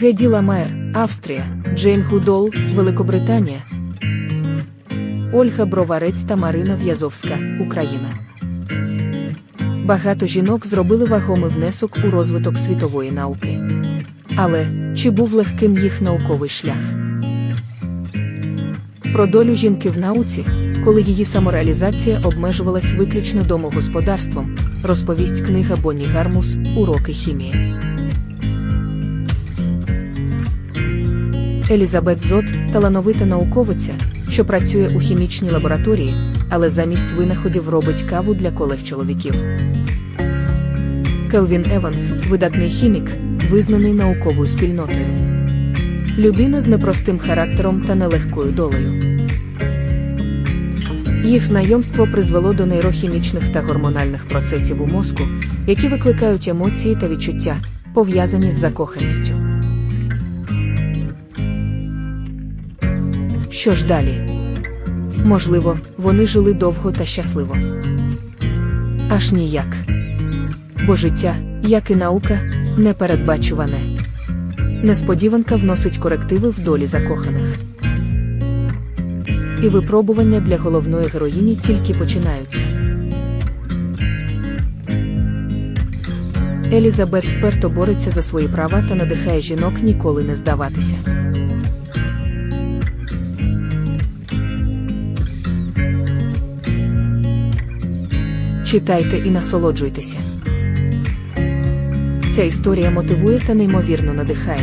Геді Ламаєр, Австрія, Джейн Гудол, Великобританія, Ольга Броварець та Марина В'язовська, Україна. Багато жінок зробили вагомий внесок у розвиток світової науки. Але чи був легким їх науковий шлях? Про долю жінки в науці, коли її самореалізація обмежувалась виключно домогосподарством, розповість книга Бонні Гармус Уроки хімії. Елізабет Зот талановита науковиця, що працює у хімічній лабораторії, але замість винаходів робить каву для колег чоловіків. Келвін Еванс видатний хімік, визнаний науковою спільнотою. Людина з непростим характером та нелегкою долею. Їх знайомство призвело до нейрохімічних та гормональних процесів у мозку, які викликають емоції та відчуття, пов'язані з закоханістю. Що ж далі? Можливо, вони жили довго та щасливо. Аж ніяк. Бо життя, як і наука, непередбачуване. Несподіванка вносить корективи в долі закоханих. І випробування для головної героїні тільки починаються. Елізабет вперто бореться за свої права та надихає жінок ніколи не здаватися. Читайте і насолоджуйтеся. Ця історія мотивує та неймовірно надихає.